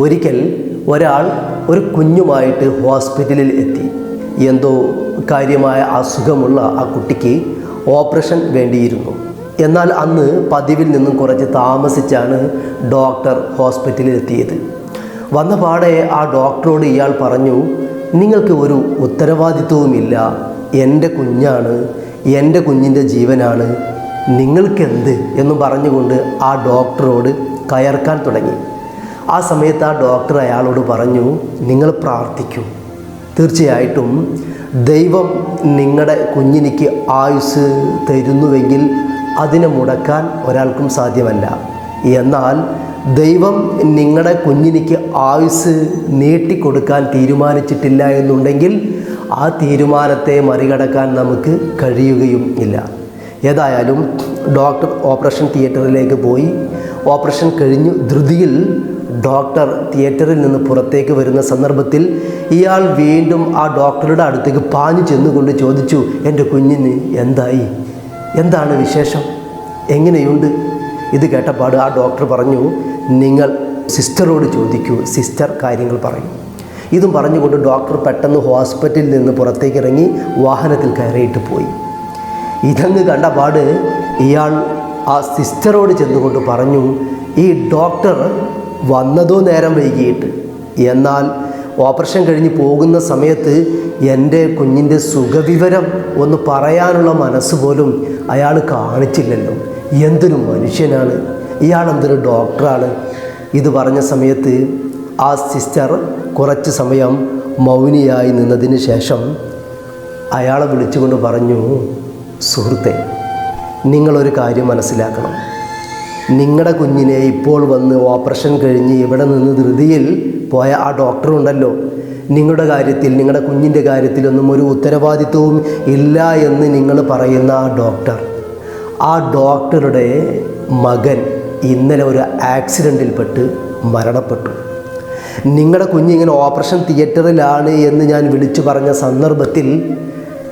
ഒരിക്കൽ ഒരാൾ ഒരു കുഞ്ഞുമായിട്ട് ഹോസ്പിറ്റലിൽ എത്തി. എന്തോ കാര്യമായ അസുഖമുള്ള ആ കുട്ടിക്ക് ഓപ്പറേഷൻ വേണ്ടിയിരുന്നു. എന്നാൽ അന്ന് പതിവിൽ നിന്നും കുറച്ച് താമസിച്ചാണ് ഡോക്ടർ ഹോസ്പിറ്റലിൽ എത്തിയത്. വന്ന പാടെ ആ ഡോക്ടറോട് ഇയാൾ പറഞ്ഞു നിങ്ങൾക്ക് ഒരു ഉത്തരവാദിത്വവുമില്ല. എന്റെ കുഞ്ഞാണ് എന്റെ കുഞ്ഞിന്റെ ജീവനാണ്. നിങ്ങൾക്കെന്ത്? എന്ന് പറഞ്ഞുകൊണ്ട് ആ ഡോക്ടറോട് കയർക്കാൻ തുടങ്ങി. ആ സമയത്ത് ആ ഡോക്ടർ അയാളോട് പറഞ്ഞു നിങ്ങൾ പ്രാർത്ഥിക്കൂ. തീർച്ചയായിട്ടും ദൈവം നിങ്ങളുടെ കുഞ്ഞിനിക്ക് ആയുസ് തരുന്നുവെങ്കിൽ അതിനെ മുടക്കാൻ ഒരാൾക്കും സാധ്യമല്ല. എന്നാൽ ദൈവം നിങ്ങളുടെ കുഞ്ഞിനിക്ക് ആയുസ് നീട്ടിക്കൊടുക്കാൻ തീരുമാനിച്ചിട്ടില്ല എന്നുണ്ടെങ്കിൽ ആ തീരുമാനത്തെ മറികടക്കാൻ നമുക്ക് കഴിയുകയും ഇല്ല. ഏതായാലും ഡോക്ടർ ഓപ്പറേഷൻ തിയേറ്ററിലേക്ക് പോയി. ഓപ്പറേഷൻ കഴിഞ്ഞു ധൃതിയിൽ ഡോക്ടർ തിയേറ്ററിൽ നിന്ന് പുറത്തേക്ക് വരുന്ന സന്ദർഭത്തിൽ ഇയാൾ വീണ്ടും ആ ഡോക്ടറുടെ അടുത്തേക്ക് പാഞ്ഞു ചെന്നുകൊണ്ട് ചോദിച്ചു എന്റെ കുഞ്ഞിന് എന്തായി? എന്താണ് വിശേഷം? എങ്ങനെയുണ്ട്? ഇത് കേട്ടപ്പാട് ആ ഡോക്ടർ പറഞ്ഞു നിങ്ങൾ സിസ്റ്ററോട് ചോദിക്കൂ സിസ്റ്റർ കാര്യങ്ങൾ പറയും. ഇതും പറഞ്ഞുകൊണ്ട് ഡോക്ടർ പെട്ടെന്ന് ഹോസ്പിറ്റലിൽ നിന്ന് പുറത്തേക്ക് ഇറങ്ങി വാഹനത്തിൽ കയറിയിട്ട് പോയി. ഇതങ്ങ് കണ്ട പാട് ഇയാൾ ആ സിസ്റ്ററോട് ചെന്നുകൊണ്ട് പറഞ്ഞു ഈ ഡോക്ടർ വന്നതോ നേരം വൈകിയിട്ട്. എന്നാൽ ഓപ്പറേഷൻ കഴിഞ്ഞ് പോകുന്ന സമയത്ത് എന്റെ കുഞ്ഞിന്റെ സുഖവിവരം ഒന്ന് പറയാനുള്ള മനസ്സ് പോലും അയാൾ കാണിച്ചില്ലല്ലോ. എന്തൊരു മനുഷ്യനാണ്. ഇയാൾ എന്തൊരു ഡോക്ടറാണ്. ഇത് പറഞ്ഞ സമയത്ത് ആ സിസ്റ്റർ കുറച്ച് സമയം മൗനിയായി നിന്നതിന് ശേഷം അയാളെ വിളിച്ചുകൊണ്ട് പറഞ്ഞു സുഹൃത്തെ നിങ്ങളൊരു കാര്യം മനസ്സിലാക്കണം. നിങ്ങളുടെ കുഞ്ഞിനെ ഇപ്പോൾ വന്ന് ഓപ്പറേഷൻ കഴിഞ്ഞ് ഇവിടെ നിന്ന് ധൃതിയിൽ പോയ ആ ഡോക്ടറുണ്ടല്ലോ നിങ്ങളുടെ കാര്യത്തിൽ നിങ്ങളുടെ കുഞ്ഞിന്റെ കാര്യത്തിലൊന്നും ഒരു ഉത്തരവാദിത്വവും ഇല്ല എന്ന് നിങ്ങൾ പറയുന്ന ആ ഡോക്ടർ ആ ഡോക്ടറുടെ മകൻ ഇന്നലെ ഒരു ആക്സിഡന്റിൽപ്പെട്ട് മരണപ്പെട്ടു. നിങ്ങളുടെ കുഞ്ഞിങ്ങനെ ഓപ്പറേഷൻ തിയേറ്ററിലാണ് എന്ന് ഞാൻ വിളിച്ചു പറഞ്ഞ സന്ദർഭത്തിൽ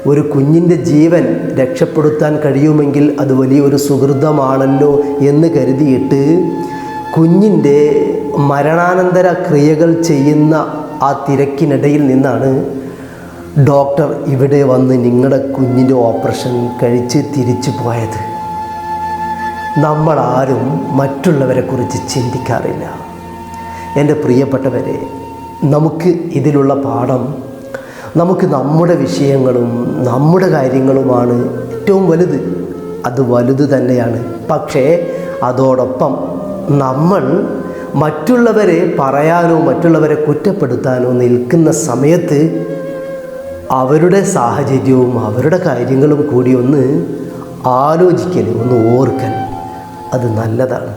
ഒരു കുഞ്ഞിന്റെ ജീവൻ രക്ഷപ്പെടുത്താൻ കഴിയുമെങ്കിൽ അത് വലിയൊരു സുഹൃതമാണല്ലോ എന്ന് കരുതിയിട്ട് കുഞ്ഞിന്റെ മരണാനന്തര ക്രിയകൾ ചെയ്യുന്ന ആ തിരക്കിനിടയിൽ നിന്നാണ് ഡോക്ടർ ഇവിടെ വന്ന് നിങ്ങളുടെ കുഞ്ഞിന്റെ ഓപ്പറേഷൻ കഴിച്ച് തിരിച്ചു പോയത്. നമ്മളാരും മറ്റുള്ളവരെക്കുറിച്ച് ചിന്തിക്കാറില്ല. എന്റെ പ്രിയപ്പെട്ടവരെ നമുക്ക് ഇതിലുള്ള പാഠം നമുക്ക് നമ്മുടെ വിഷയങ്ങളും നമ്മുടെ കാര്യങ്ങളുമാണ് ഏറ്റവും വലുത്. അത് വലുത് തന്നെയാണ്. പക്ഷേ അതോടൊപ്പം നമ്മൾ മറ്റുള്ളവരെ പറയാനോ മറ്റുള്ളവരെ കുറ്റപ്പെടുത്താനോ നിൽക്കുന്ന സമയത്ത് അവരുടെ സാഹചര്യവും അവരുടെ കാര്യങ്ങളും കൂടി ഒന്ന് ആലോചിക്കൽ ഒന്ന് ഓർക്കൽ അത് നല്ലതാണ്.